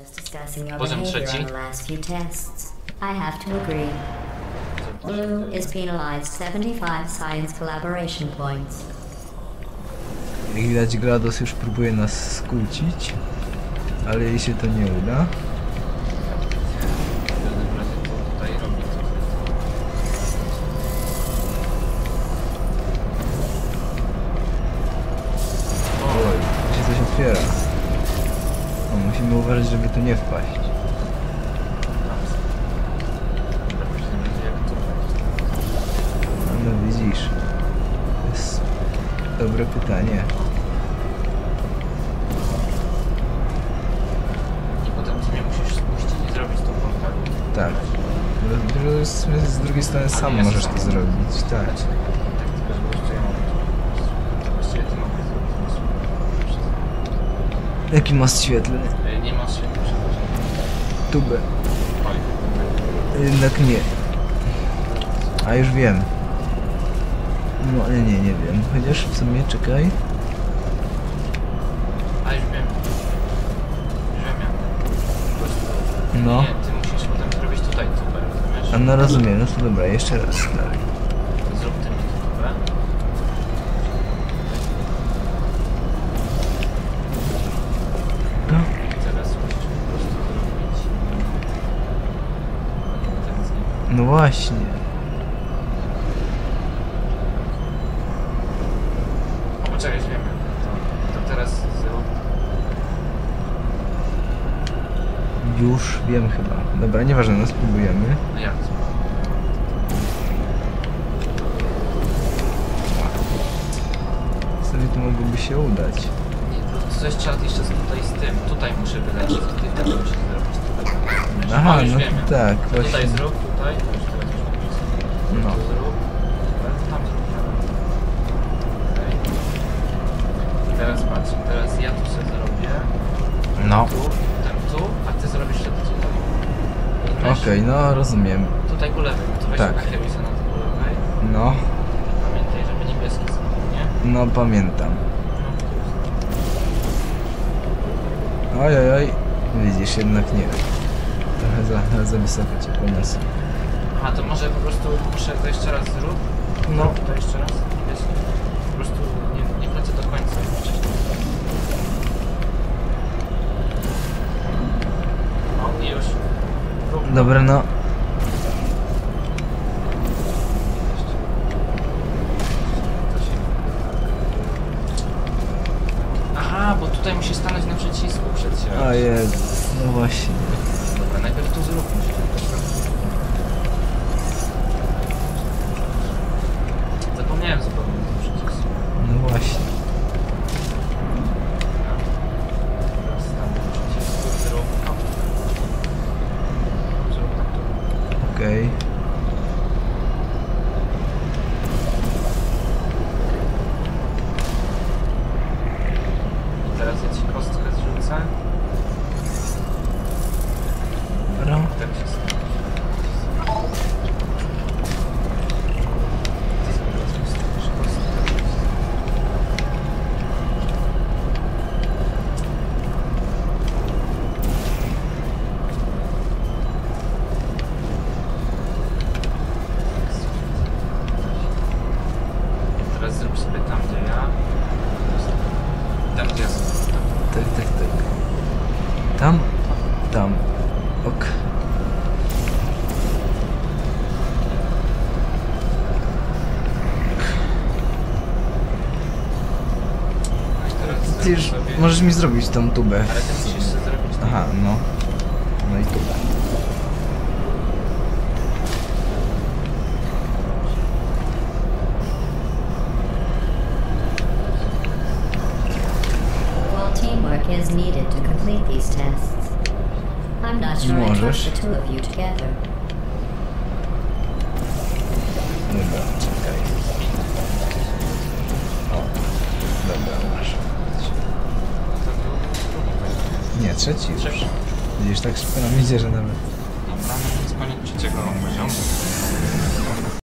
Just discussing your Poziom behavior trzeci. on the last few tests. I have to agree. Blue is penalized 75 science collaboration points. Jak widać GLaDOS już próbuje nas skłócić, ale jej się to nie uda. Oj, się coś otwiera. Musimy uważać, żeby tu nie wpaść. nie. No, no widzisz. To jest dobre pytanie. I potem ty mnie musisz spuścić i zrobić tą. Tak. No, z, drugiej strony sam możesz to zrobić, tak. Jaki most świetlny? Nie masz się, przepraszam. Tubę. Jednak nie. A już wiem. No nie, nie, nie wiem. Chociaż w sumie czekaj. A już wiem. Prostu- No. Nie, ty musisz potem zrobić tutaj tubę, rozumiesz? A no rozumiem, no to dobra, jeszcze raz dalej. Zrób ty mi tubę. No. I teraz musisz po prostu zrobić... Ten z nim. No właśnie. O, poczekaj, już wiem jak. To, to teraz zrób... Już wiem chyba. Dobra, nieważne, no spróbujemy. No jak? W sumie to mogłoby się udać. Nie, to coś trzeba jeszcze tutaj z tym. Tutaj muszę wyleczyć, tutaj wtedy musisz zrobić? Aha, O, już no wiem to jak. tak, To Tutaj właśnie. zrób, tutaj. No. Tu zrób. Tam zrób. I teraz patrz, teraz ja tu sobie zrobię. No. Tu, potem tu, a ty zrobisz wtedy tutaj. Okej, no rozumiem. Tutaj ku lewej, to weź Tak. nachyl się na to ku lewej. No, Pamiętaj, żeby niebieski są, nie? no pamiętam. No, tu jest. Oj, oj, oj. Widzisz, jednak nie. Trochę za, za wysoko cię poniosę. Aha, to może po prostu muszę to jeszcze raz zrób. No. To jeszcze raz. Wiesz, po prostu nie, nie wlecę do końca. wcześniej. O, i już. Rób. Dobra, no. Aha, bo tutaj musi stanąć na przycisku przed siebie. O jest, no właśnie. Dobra, najpierw to zrób. musisz to zrobić. Zapomniałem zupełnie o tym przycisku. No właśnie. Teraz tam przycisku zrób. O. Zrób tam to. Okej. I teraz ja ci kostkę zrzucę. Dobra. Tak się stanie. Ty sobie teraz ustawisz kostkę. Teraz zrób sobie tam, gdzie ja. Tam, gdzie. Tam. Tak, tak, tak. Tam? Tam. Ok. Ty już możesz mi zrobić tą tubę. Ale ty musisz sobie zrobić. Aha. No i tubę. While teamwork is needed to complete these tests, I'm not sure I trust the two of you together. Dobra, czekaj. O, dobra, masz. Nie, trzeci już. Trzeci. Widzisz, tak szybko nam idzie, że nawet... Dobra, no koniec trzeciego poziomu.